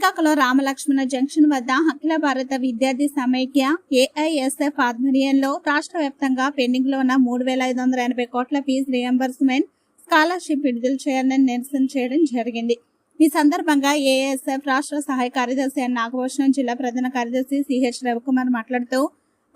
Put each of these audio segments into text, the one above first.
Srikakulam Ramalakshmana junction వద్ద అఖిల భారత విద్యార్థి సమైక్య ఏఐఎస్ఎఫ్ ఆధ్వర్యంలో రాష్ట్ర వ్యాప్తంగా పెండింగ్లో ఉన్న మూడు వేల ఐదు వందల ఎనభై కోట్ల ఫీజు రియంబర్స్మెంట్ స్కాలర్షిప్ విడుదల చేయాలని నిరసన చేయడం జరిగింది. ఈ సందర్భంగా ఏఎస్ఎఫ్ రాష్ట్ర సహాయ కార్యదర్శి ఎన్ నాగభూషణం జిల్లా ప్రధాన కార్యదర్శి సిహెచ్ రవికుమార్ మాట్లాడుతూ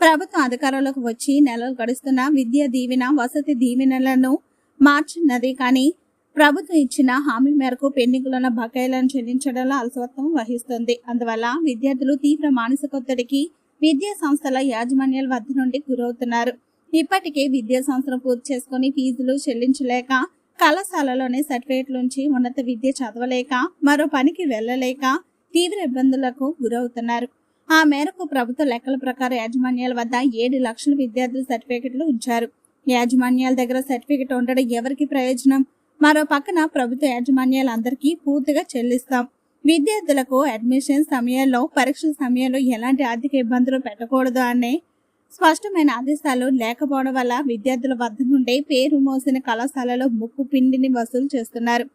ప్రభుత్వం అధికారంలోకి వచ్చి నెలలు గడుస్తున్న విద్యా దీవెన వసతి దీవెనలను మార్చినది కానీ ప్రభుత్వం ఇచ్చిన హామీ మేరకు పెండింగ్లో ఉన్న బకాయిలను చెల్లించడంలో అలసత్వం వహిస్తుంది. అందువల్ల విద్యార్థులు తీవ్ర మానసిక ఒత్తిడికి విద్యా సంస్థల యాజమాన్యాల వద్ద నుండి గురవుతున్నారు. ఇప్పటికే విద్యా సంస్థను పూర్తి చేసుకుని ఫీజులు చెల్లించలేక కళాశాలలోనే సర్టిఫికేట్ నుంచి ఉన్నత విద్య చదవలేక మరో పనికి వెళ్ళలేక తీవ్ర ఇబ్బందులకు గురవుతున్నారు. ఆ మేరకు ప్రభుత్వ లెక్కల ప్రకారం యాజమాన్యాల వద్ద ఏడు లక్షల విద్యార్థుల సర్టిఫికెట్లు ఉంచారు. యాజమాన్యాల దగ్గర సర్టిఫికెట్ ఉండడం ఎవరికి ప్రయోజనం? మరో పక్కన ప్రభుత్వ యాజమాన్యాలందరికీ పూర్తిగా చెల్లిస్తాం. విద్యార్థులకు అడ్మిషన్ సమయంలో పరీక్షల సమయంలో ఎలాంటి ఆర్థిక ఇబ్బందులు పెట్టకూడదు అనే స్పష్టమైన ఆదేశాలు లేకపోవడం వల్ల విద్యార్థుల వద్ద నుండి పేరు మోసిన కళాశాలలో ముక్కు పిండిని వసూలు చేస్తున్నారు.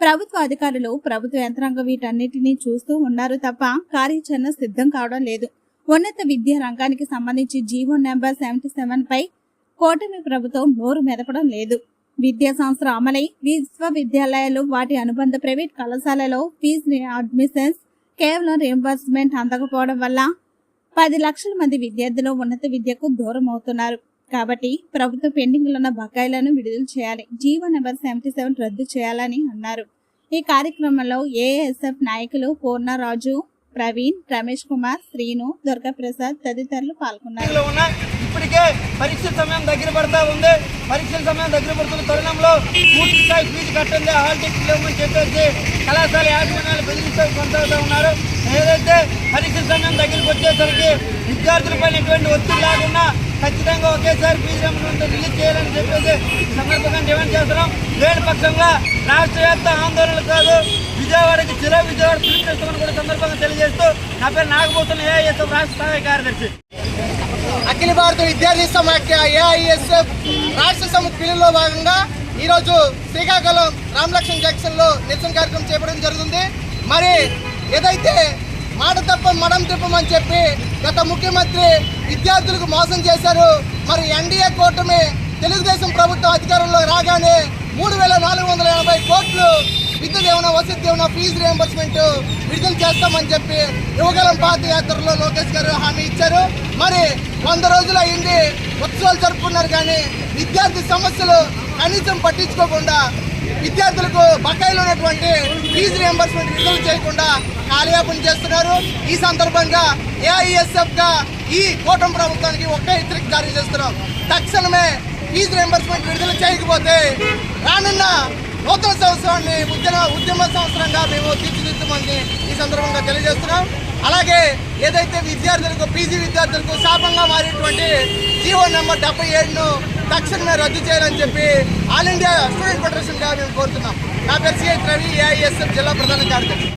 ప్రభుత్వ అధికారులు ప్రభుత్వ యంత్రాంగం వీటన్నిటినీ చూస్తూ ఉన్నారు తప్ప కార్యాచరణ సిద్ధం కావడం లేదు. ఉన్నత విద్యా రంగానికి సంబంధించి జీవో నెంబర్ సెవెంటీ సెవెన్ పై కూటమి ప్రభుత్వం నోరు మెదపడం లేదు. విద్యా సంవత్సరం అమలై విశ్వవిద్యాలయాలు వాటి అనుబంధ ప్రైవేట్ కళాశాలలో ఫీజు అడ్మిషన్స్ కేవలం రియంబర్స్మెంట్ అందకపోవడం వల్ల పది లక్షల మంది విద్యార్థులు ఉన్నత విద్యకు దూరం అవుతున్నారు కాబట్టి ప్రభుత్వ పెండింగ్లో ఉన్న బకాయిలను విడుదల చేయాలి. జీవో నెంబర్ సెవెంటీ సెవెన్ రద్దు చేయాలని అన్నారు. ఈ కార్యక్రమంలో ఏఎస్ఎఫ్ నాయకులు పూర్ణరాజు ప్రవీణ్ రమేష్ కుమార్ శ్రీను దుర్గాప్రసాద్ తదితరులు పాల్గొన్నారు. ఇప్పటికే పరీక్షల సమయం దగ్గర పడతా ఉంది. పరీక్షల సమయం దగ్గర పడుతున్న తరుణంలో పూర్తి స్థాయి ఫీజు కట్టండి. హాల్ టికెట్ లేవని చెప్పేసి కళాశాల యాజమాన్యాలు బెదిరిస్తూ కొనసాగుతూ ఉన్నారు. ఏదైతే పరీక్షల సమయం దగ్గరికి వచ్చేసరికి విద్యార్థులపైన ఎటువంటి ఒత్తిడి లేకుండా ఖచ్చితంగా ఒకేసారి ఫీజు రిలీజ్ చేయాలని చెప్పేసి సందర్భంగా డిమాండ్ చేస్తున్నాం. లేని పక్షంగా రాష్ట్ర వ్యాప్త ఆందోళనలు కాదు విజయవాడకి జిల్లా విజయవాడ పిలుపునిస్తామని కూడా సందర్భంగా తెలియజేస్తూ నా పేరు నాగభూషణ్ ఏఐఎస్ఎఫ్ రాష్ట్ర సహాయ కార్యదర్శి. అఖిల భారత విద్యార్థి సమాఖ్య ఏఐఎస్ఎఫ్ రాష్ట్ర సమితి పిలుపులో భాగంగా ఈరోజు శ్రీకాకుళం రామలక్ష్మణ్ జంక్షన్లో నిరసన కార్యక్రమం చేపట్టడం జరుగుతుంది. మరి ఏదైతే మాట తప్ప మడం తిప్పమని చెప్పి గత ముఖ్యమంత్రి విద్యార్థులకు మోసం చేశారు మరి ఎన్డీఏ కూటమి తెలుగుదేశం ప్రభుత్వం అధికారంలో రాగానే మూడు వేల నాలుగు వందల ఎనభై కోట్లు విద్యుత్ ఏమైనా వసతి ఏమైనా ఫీజు రియంబర్స్మెంట్ విడుదల చేస్తామని చెప్పి యువగలం పాదయాత్రలో లోకేష్ గారు హామీ ఇచ్చారు. మరి వంద రోజులు అయింది ఉత్సవాలు జరుపుకున్నారు కానీ విద్యార్థి సమస్యలు కనీసం పట్టించుకోకుండా విద్యార్థులకు బకాయిలు ఉన్నటువంటి ఫీజు రియంబర్స్మెంట్ విడుదల చేయకుండా కాలయాపన చేస్తున్నారు. ఈ సందర్భంగా ఏఐఎస్ఎఫ్గా ఈ కూటమి ప్రభుత్వానికి ఒకే హెచ్చరిక జారీ చేస్తున్నాం. తక్షణమే ఫీజు రియంబర్స్మెంట్ విడుదల చేయకపోతే రానున్న నూతన సంవత్సరాన్ని ఉద్యమ ఉద్యమ సంవత్సరంగా మేము తీర్చిదిద్దామని ఈ సందర్భంగా తెలియజేస్తున్నాం. అలాగే ఏదైతే విద్యార్థులకు పీజీ విద్యార్థులకు శాపంగా మారినటువంటి జీవో నెంబర్ డెబ్బై ఏడును తక్షణమే రద్దు చేయాలని చెప్పి ఆల్ ఇండియా స్టూడెంట్ ఫెడరేషన్గా మేము కోరుతున్నాం. నా పేరు సిహెచ్ రవి ఏఐఎస్ఎఫ్ జిల్లా ప్రధాన కార్యదర్శి.